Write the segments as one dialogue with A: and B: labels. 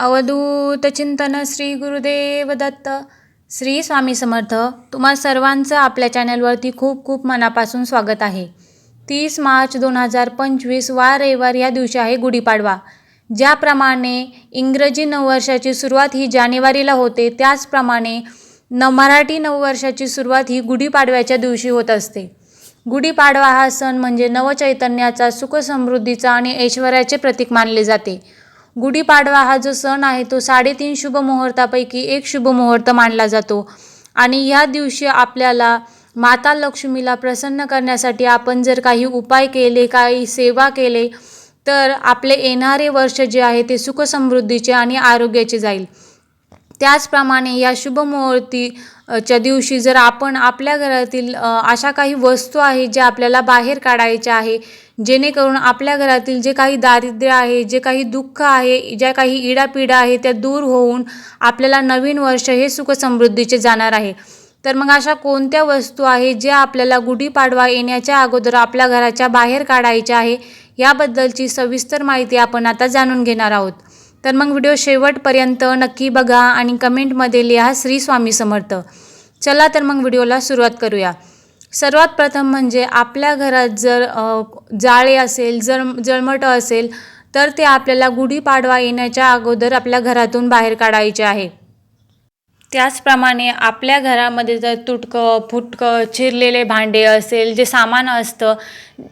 A: अवधूत चिंतन श्री गुरुदेव दत्त श्री स्वामी समर्थ तुम्हा सर्वांचं आपल्या चॅनलवरती खूप खूप मनापासून स्वागत आहे. तीस मार्च दोन हजार पंचवीस वार रविवार या दिवशी आहे गुढीपाडवा. ज्याप्रमाणे इंग्रजी नववर्षाची सुरुवात ही जानेवारीला होते त्याचप्रमाणे न मराठी नववर्षाची सुरुवात ही गुढीपाडव्याच्या दिवशी होत असते. गुढीपाडवा हा सण म्हणजे नवचैतन्याचा सुखसमृद्धीचा आणि ऐश्वर्याचे प्रतीक मानले जाते. गुढीपाडवा हा जो सण आहे तो साडेतीन शुभ मुहूर्तापैकी एक शुभ मुहूर्त मानला जातो. आणि ह्या दिवशी आपल्याला माता लक्ष्मीला प्रसन्न करण्यासाठी आपण जर काही उपाय केले काही सेवा केले तर आपले येणारे वर्ष जे आहे ते सुखसमृद्धीचे आणि आरोग्याचे जाईल. त्याचप्रमाणे या शुभमुहूर्ती च्या दिवशी जर आपण आपल्या घरातील अशा काही वस्तू आहेत ज्या आपल्याला बाहेर काढायच्या आहे जेणेकरून आपल्या घरातील जे काही दारिद्र्य आहे जे काही दुःख आहे ज्या काही इडापिडा आहे त्या दूर होऊन आपल्याला नवीन वर्ष हे सुखसमृद्धीचे जाणार आहे. तर मग अशा कोणत्या वस्तू आहे ज्या आपल्याला गुढीपाडवा येण्याच्या अगोदर आपल्या घराच्या बाहेर काढायच्या आहे याबद्दलची सविस्तर माहिती आपण आता जाणून घेणार आहोत. तर मग व्हिडिओ शेवटपर्यंत नक्की बघा आणि कमेंटमध्ये लिहा श्री स्वामी समर्थ. चला तर मग व्हिडिओला सुरुवात करूया. सर्वात प्रथम म्हणजे आपल्या घरात जर जाळे असेल जर जळमट असेल तर ते आपल्याला गुढीपाडवा येण्याच्या अगोदर आपल्या घरातून बाहेर काढायचे आहे. त्याचप्रमाणे आपल्या घरामध्ये जर तुटकं फुटकं चिरलेले भांडे असेल जे सामान असतं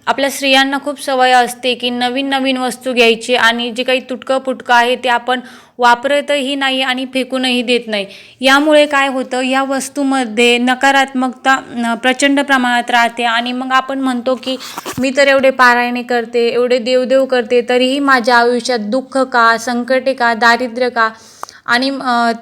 A: आपल्या स्त्रियांना खूप सवय असते की नवीन नवीन वस्तू घ्यायची आणि जे काही तुटकं फुटकं आहे ते आपण वापरतही नाही आणि फेकूनही देत नाही. यामुळे काय होतं या वस्तूमध्ये नकारात्मकता प्रचंड प्रमाणात राहते आणि मग आपण म्हणतो की मी तर एवढे पारायणे करते एवढे देवदेव करते तरीही माझ्या आयुष्यात दुःख का संकटे का दारिद्र्य का आणि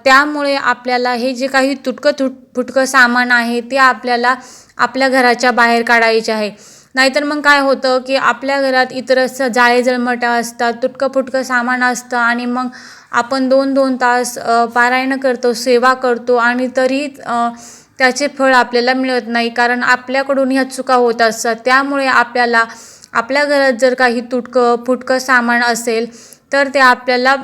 A: त्यामुळे आपल्याला हे जे काही तुटकं तुट फुटकं सामान आहे ते आपल्याला आपल्या घराच्या बाहेर काढायचे आहे. नाहीतर मग काय होतं की आपल्या घरात इतर असं जाळे जळमटा असतात तुटकं फुटकं सामान असतं आणि मग आपण दोन दोन तास पारायणं करतो सेवा करतो आणि तरी त्याचे फळ आपल्याला मिळत नाही कारण आपल्याकडून ह्या चुका होत असतात. त्यामुळे आपल्याला आपल्या घरात जर काही तुटकं फुटकं सामान असेल तर ते आपल्याला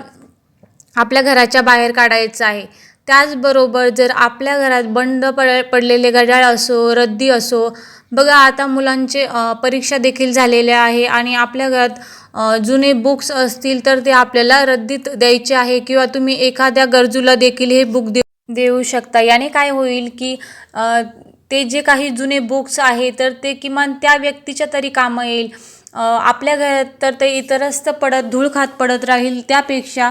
A: आपल्या घराच्या बाहेर काढायचं आहे. त्याचबरोबर जर आपल्या घरात बंद पड पडलेले घड्याळ असो रद्दी असो बघा आता मुलांचे परीक्षा देखील झालेल्या आहे आणि आपल्या घरात जुने बुक्स असतील तर ते आपल्याला रद्दीत द्यायचे आहे किंवा तुम्ही एखाद्या गरजूला देखील हे बुक देऊ देऊ शकता. याने काय होईल की ते जे काही जुने बुक्स आहे तर ते किमान त्या व्यक्तीच्या तरी कामं येईल. आपल्या घरात तर ते इतरस्त पडत धूळ खात पडत राहील त्यापेक्षा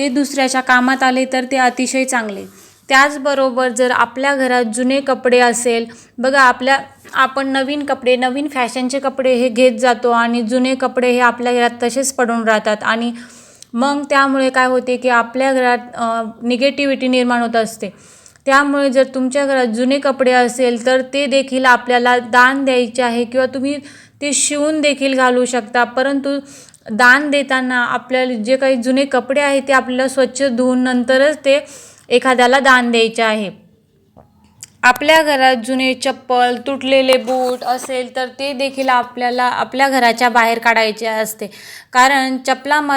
A: ते दुसऱ्याच्या कामात आले तर ते अतिशय चांगले. त्याचबरोबर जर आपल्या घरात जुने कपडे असेल बघा आपल्या आपण नवीन कपडे नवीन फॅशनचे कपडे हे घेत जातो आणि जुने कपडे हे आपल्या घरात तसेच पडून राहतात. आणि मग त्यामुळे काय होते की आपल्या घरात निगेटिव्हिटी निर्माण होत असते. त्यामुळे जर तुमच्या घरात जुने कपडे असेल तर ते देखील आपल्याला दान द्यायचे आहे किंवा तुम्ही ते शिवून देखील घालू शकता. परंतु दान देताना आपल्याला जे काही जुने कपडे आहेत ते आपल्याला स्वच्छ धुवून नंतरच ते एखाद्याला दान द्यायचे आहे. आपल्या घरात जुने चप्पल तुटलेले बूट असेल तर ते देखील आपल्याला आपल्या घराच्या बाहेर काढायचे असते. कारण चपलाम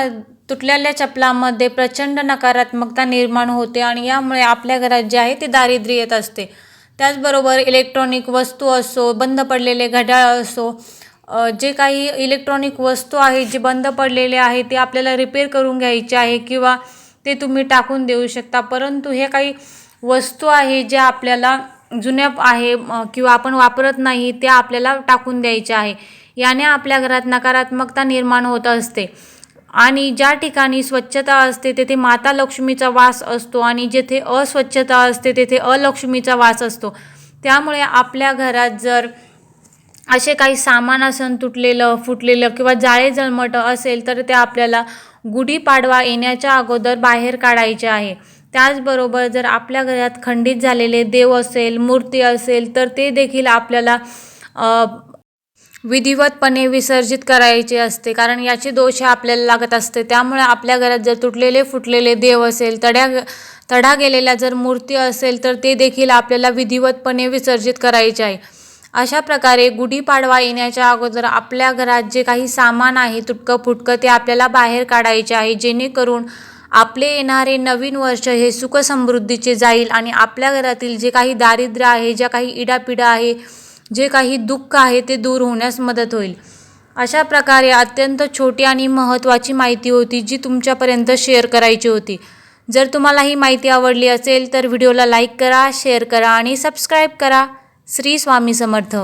A: तुटलेल्या चपलामध्ये प्रचंड नकारात्मकता निर्माण होते आणि यामुळे आपल्या घरात जे आहे ते दारिद्र्य येत असते. त्याचबरोबर इलेक्ट्रॉनिक वस्तू असो बंद पडलेले घड्याळ असो जे काही इलेक्ट्रॉनिक वस्तू आहेत जे बंद पडलेले आहे ते आपल्याला रिपेअर करून घ्यायचे आहे किंवा ते तुम्ही टाकून देऊ शकता. परंतु हे काही वस्तू आहे ज्या आपल्याला जुन्या आहे किंवा आपण वापरत नाही त्या आपल्याला टाकून द्यायच्या आहे. याने आपल्या घरात नकारात्मकता निर्माण होत असते. आणि ज्या ठिकाणी स्वच्छता असते तेथे माता लक्ष्मीचा वास असतो आणि जेथे अस्वच्छता असते तेथे अलक्ष्मीचा वास असतो. त्यामुळे आपल्या घरात जर असे काही सामान असन तुटलेलं फुटलेलं किंवा जाळे जलमटं असेल तर ते आपल्याला गुढीपाडवा येण्याच्या अगोदर बाहेर काढायचे आहे. त्याचबरोबर जर आपल्या घरात खंडित झालेले देव असेल मूर्ती असेल तर ते देखील आपल्याला विधिवतपणे विसर्जित करायचे असते. कारण याचे दोष हे आपल्याला लागत असते. त्यामुळे आपल्या घरात जर तुटलेले फुटलेले देव असेल तड्या तडा गेलेल्या जर मूर्ती असेल तर ते देखील आपल्याला विधिवतपणे विसर्जित करायचे आहे. अशा प्रकारे गुढीपाडवा येण्याच्या अगोदर आपल्या घरात जे काही सामान आहे तुटकं फुटकं ते आपल्याला बाहेर काढायचे आहे जेणेकरून आपले येणारे नवीन वर्ष हे सुखसमृद्धीचे जाईल आणि आपल्या घरातील जे काही दारिद्र्य आहे ज्या काही इडापिडा आहे जे काही दुःख आहे ते दूर होण्यास मदत होईल. अशा प्रकारे अत्यंत छोटी आणि महत्त्वाची माहिती होती जी तुमच्यापर्यंत शेअर करायची होती. जर तुम्हाला ही माहिती आवडली असेल तर व्हिडिओला लाईक करा शेअर करा आणि सबस्क्राईब करा. श्री स्वामी समर्थ.